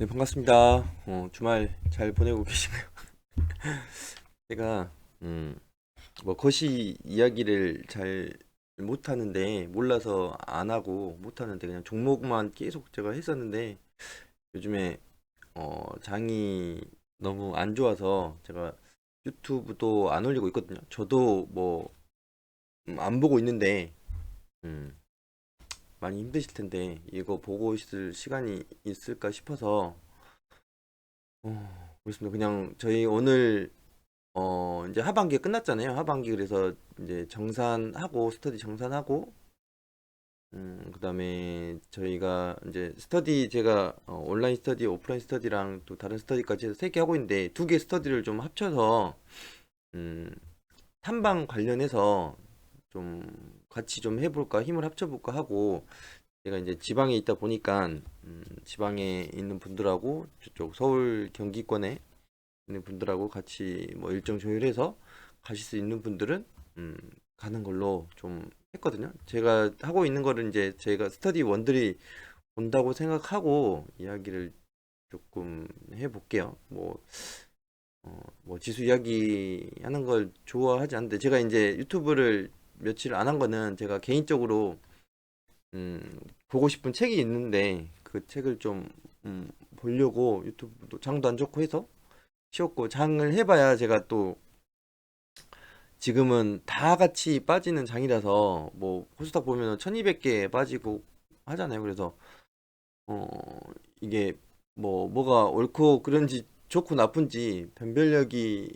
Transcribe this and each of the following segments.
네, 반갑습니다. 어, 주말 잘 보내고 계신가요? 제가, 음, 뭐, 거시 이야기를 잘 못하는데, 몰라서 안 하고 못하는데, 그냥 종목만 계속 제가 했었는데, 요즘에, 어, 장이 너무 안 좋아서, 제가 유튜브도 안 올리고 있거든요. 저도 뭐, 음, 안 보고 있는데, 음, 많이 힘드실 텐데 이거 보고 있을 시간이 있을까 싶어서 어, 그렇습니다. 그냥 저희 오늘 어 이제 하반기 끝났잖아요. 하반기 그래서 이제 정산하고 스터디 정산하고 음 그다음에 저희가 이제 스터디 제가 어, 온라인 스터디, 오프라인 스터디랑 또 다른 스터디까지 해서 세 개 하고 있는데 두 개 스터디를 좀 합쳐서 음 탐방 관련해서 좀 같이 좀 해볼까 힘을 합쳐볼까 하고 제가 이제 지방에 있다 보니까 음, 지방에 있는 분들하고 저쪽 서울 경기권에 있는 분들하고 같이 뭐 일정 조율해서 가실 수 있는 분들은 음, 가는 걸로 좀 했거든요. 제가 하고 있는 거를 이제 제가 스터디 원들이 본다고 생각하고 이야기를 조금 해볼게요. 뭐 어, 뭐 지수 이야기 하는 걸 좋아하지 않는데 제가 이제 유튜브를 며칠 안 한 거는 제가 개인적으로 음, 보고 싶은 책이 있는데 그 책을 좀 음, 보려고 유튜브도 장도 안 좋고 해서 쉬었고 장을 해봐야 제가 또 지금은 다 같이 빠지는 장이라서 뭐 코스닥 보면은 1200개 빠지고 하잖아요. 그래서 어 이게 뭐 뭐가 옳고 그런지 좋고 나쁜지 변별력이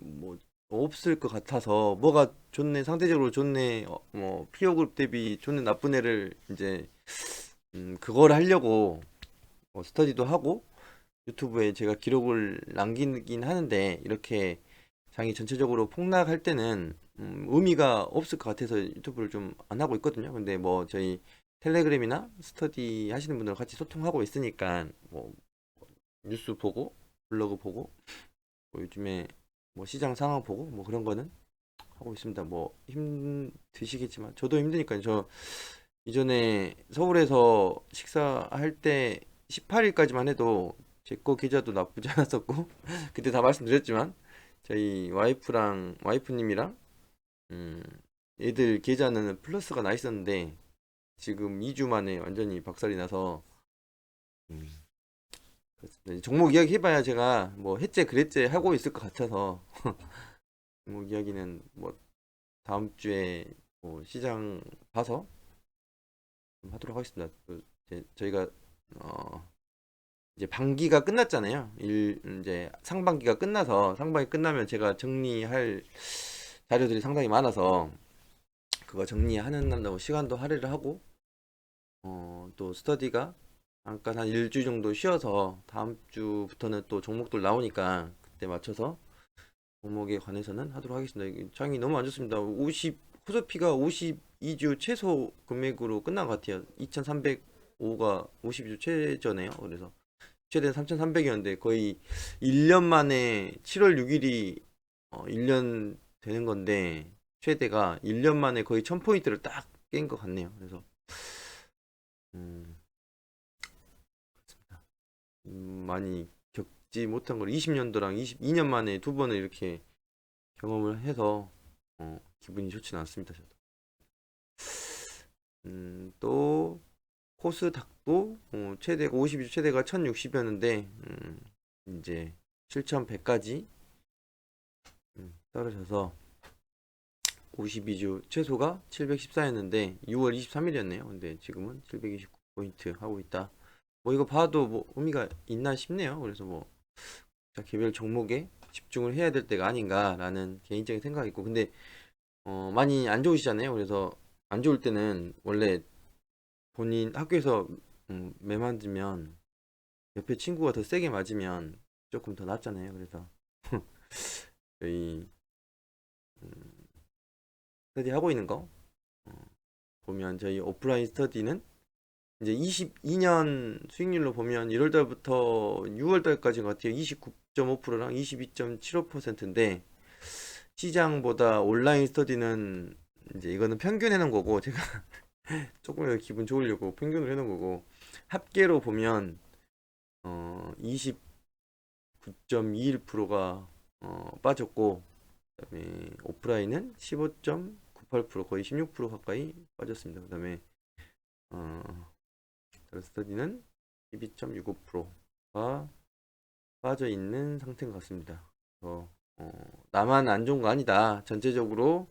뭐 없을 것 같아서 뭐가 좋네 상대적으로 좋네 어, 뭐 피어 그룹 대비 좋네 나쁜 애를 이제 음, 그걸 하려고 뭐 스터디도 하고 유튜브에 제가 기록을 남기긴 하는데 이렇게 장이 전체적으로 폭락할 때는 음, 의미가 없을 것 같아서 유튜브를 좀 안 하고 있거든요. 근데 뭐 저희 텔레그램이나 스터디 하시는 분들 같이 소통하고 있으니까 뭐 뉴스 보고 블로그 보고 뭐 요즘에 뭐 시장 상황 보고 뭐 그런 거는 하고 있습니다. 뭐 힘드시겠지만 저도 힘드니까요. 저 이전에 서울에서 식사할 때 18일까지만 해도 제 거 계좌도 나쁘지 않았었고 그때 다 말씀드렸지만 저희 와이프랑 와이프님이랑 음 애들 계좌는 플러스가 나 있었는데 지금 2주 만에 완전히 박살이 나서 음, 그렇습니다. 종목 이야기 해봐야 제가 뭐 했제 그랬제 하고 있을 것 같아서 종목 이야기는 뭐 다음 주에 뭐 시장 봐서 좀 하도록 하겠습니다. 그 이제 저희가 어 이제 반기가 끝났잖아요. 일 이제 상반기가 끝나서 상반기 끝나면 제가 정리할 자료들이 상당히 많아서 그거 정리하는 날로 시간도 할애를 하고 어 또 스터디가 잠깐 한 일주일 정도 쉬어서 다음 주부터는 또 종목들 나오니까 그때 맞춰서 종목에 관해서는 하도록 하겠습니다. 장이 너무 안 좋습니다. 50 코스피가 52주 최소 금액으로 끝난 것 같아요. 2,305가 52주 최저네요. 그래서 최대는 3,300이었는데 거의 1년 만에 7월 6일이 어, 1년 되는 건데 최대가 1년 만에 거의 1000포인트를 딱 깬 것 같네요. 그래서 음, 그렇습니다. 음, 많이 겪지 못한 걸 20년도랑 22년 만에 두 번을 이렇게 경험을 해서 어, 기분이 좋지는 않습니다. 저도. 음, 또 코스닥도 어, 최대가 52주 최대가 1060이었는데 음, 이제 7100까지 음, 떨어져서 52주 최소가 714였는데 6월 23일이었네요. 근데 지금은 729포인트 하고 있다. 뭐 이거 봐도 뭐 의미가 있나 싶네요. 그래서 뭐 자, 개별 종목에 집중을 해야 될 때가 아닌가라는 개인적인 생각이 있고 근데 어, 많이 안 좋으시잖아요. 그래서 안 좋을 때는 원래 본인 학교에서 음, 매 맞으면 옆에 친구가 더 세게 맞으면 조금 더 낫잖아요. 그래서 저희 음, 스터디 하고 있는 거 어, 보면 저희 오프라인 스터디는 이제 22년 수익률로 보면 1월 달부터 6월 달까지 같아요. 29.5%랑 22.75%인데 시장보다 온라인 스터디는 이제 이거는 평균 해놓은 거고 제가 조금 기분 좋으려고 평균을 해놓은 거고 합계로 보면 어 29.21%가 어, 빠졌고 그다음에 오프라인은 15.98% 거의 16% 가까이 빠졌습니다. 그다음에 어, 스터디는 12.65%가 빠져 있는 상태인 것 같습니다. 그래서 어, 나만 안 좋은 거 아니다. 전체적으로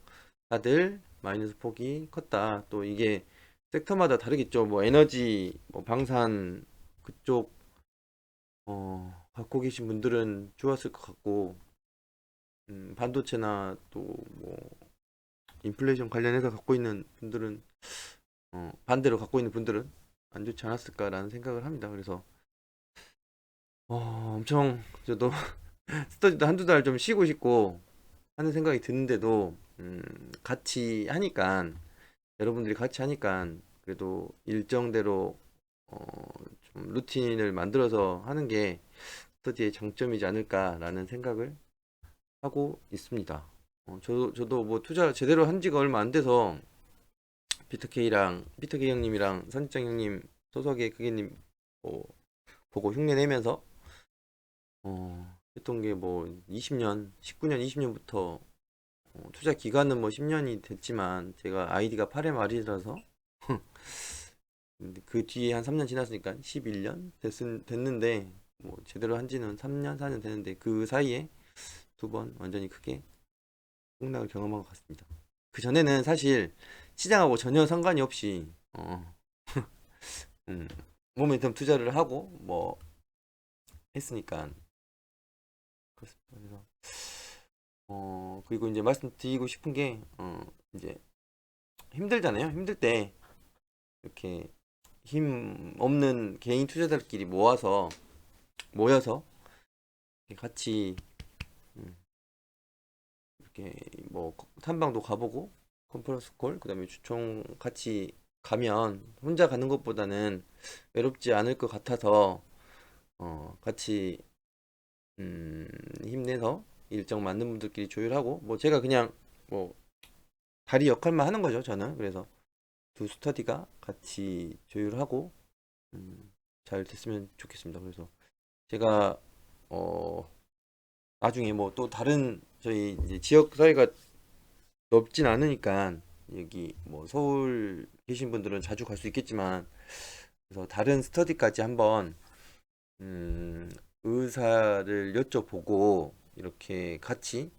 다들 마이너스 폭이 컸다. 또 이게 섹터마다 다르겠죠. 뭐 에너지, 뭐 방산 그쪽 어, 갖고 계신 분들은 좋았을 것 같고 음, 반도체나 또 뭐 인플레이션 관련해서 갖고 있는 분들은 어, 반대로 갖고 있는 분들은 안 좋지 않았을까라는 생각을 합니다. 그래서 어, 엄청 저도 스터디도 한두 달 좀 쉬고 싶고 하는 생각이 드는데도 음, 같이 하니까 여러분들이 같이 하니까 그래도 일정대로 어, 좀 루틴을 만들어서 하는 게 스터디의 장점이지 않을까라는 생각을 하고 있습니다. 어, 저도 저도 뭐 투자 제대로 한 지가 얼마 안 돼서 비트케이랑 비트케이 형님이랑 선지장 형님 소속의 그게님 뭐 보고 흉내 내면서 어, 했던 게 뭐 20년, 19년, 20년부터 어, 투자 기간은 뭐 10년이 됐지만 제가 아이디가 8의 말이라서 그 뒤에 한 3년 지났으니까 11년 됐, 됐는데 뭐 제대로 한 지는 3년, 4년 됐는데 그 사이에 두 번 완전히 크게 폭락을 경험한 것 같습니다. 그 전에는 사실 시장하고 전혀 상관이 없이 어, 음, 모멘텀 투자를 하고 뭐 했으니까. 그래서 어 그리고 이제 말씀드리고 싶은 게 어, 이제 힘들잖아요. 힘들 때 이렇게 힘 없는 개인 투자자들끼리 모아서 모여서 같이 음, 이렇게 뭐 탐방도 가보고 컨퍼런스 콜 그 다음에 주총 같이 가면 혼자 가는 것보다는 외롭지 않을 것 같아서 어 같이 음 힘내서 일정 맞는 분들끼리 조율하고 뭐 제가 그냥 뭐 다리 역할만 하는 거죠 저는. 그래서 두 스터디가 같이 조율하고 음, 잘 됐으면 좋겠습니다. 그래서 제가 어 나중에 뭐 또 다른 저희 지역 사회가 넓진 않으니까 여기 뭐 서울 계신 분들은 자주 갈 수 있겠지만 그래서 다른 스터디까지 한번 음, 의사를 여쭤보고 이렇게 같이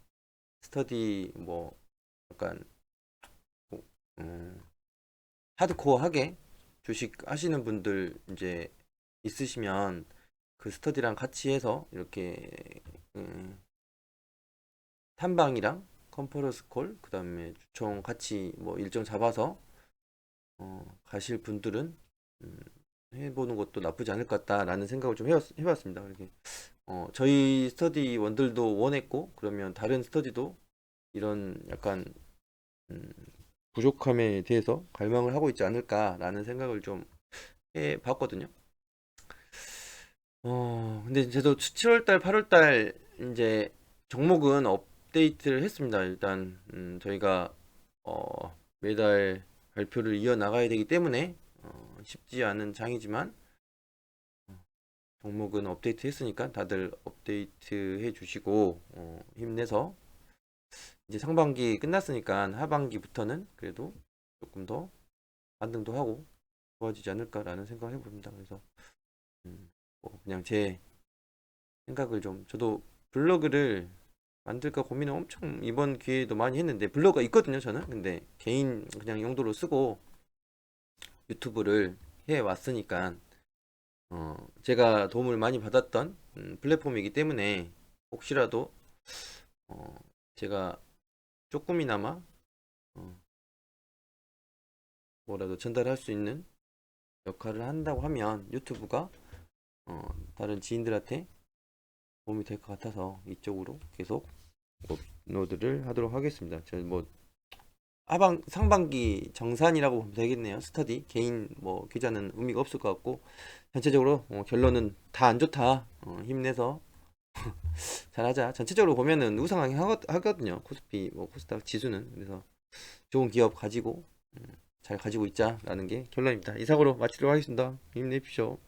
스터디 뭐 약간 뭐, 음, 하드코어하게 주식 하시는 분들 이제 있으시면 그 스터디랑 같이 해서 이렇게 음, 탐방이랑 컨퍼런스 콜 그 다음에 주총 같이 뭐 일정 잡아서 어, 가실 분들은 음, 해보는 것도 나쁘지 않을 것 같다라는 생각을 좀 해봤, 해봤습니다. 이렇게 어, 저희 스터디 원들도 원했고 그러면 다른 스터디도 이런 약간 음, 부족함에 대해서 갈망을 하고 있지 않을까라는 생각을 좀 해봤거든요. 어, 근데 저도 7월달, 8월달 이제 종목은 업 데이트를 했습니다. 일단 음, 저희가 어, 매달 발표를 이어 나가야 되기 때문에 어, 쉽지 않은 장이지만 어, 종목은 업데이트 했으니까 다들 업데이트 해 주시고 어, 힘내서 이제 상반기 끝났으니까 하반기부터는 그래도 조금 더 반등도 하고 좋아지지 않을까라는 생각을 해봅니다. 그래서 음, 뭐 그냥 제 생각을 좀 저도 블로그를 만들까 고민을 엄청 이번 기회에도 많이 했는데 블로그가 있거든요 저는. 근데 개인 그냥 용도로 쓰고 유튜브를 해 왔으니까 어 제가 도움을 많이 받았던 음, 플랫폼이기 때문에 혹시라도 어 제가 조금이나마 어 뭐라도 전달할 수 있는 역할을 한다고 하면 유튜브가 어 다른 지인들한테 도움이 될 것 같아서 이쪽으로 계속 업로드를 하도록 하겠습니다. 저뭐 하반 상반기 정산이라고 보면 되겠네요. 스터디 개인 뭐 계좌는 의미가 없을 것 같고 전체적으로 어, 결론은 다 안 좋다. 어, 힘내서 잘하자. 전체적으로 보면은 우상하게 하거든요. 코스피 뭐 코스닥 지수는 그래서 좋은 기업 가지고 음, 잘 가지고 있자라는 게 결론입니다. 이상으로 마치도록 하겠습니다. 힘내십시오.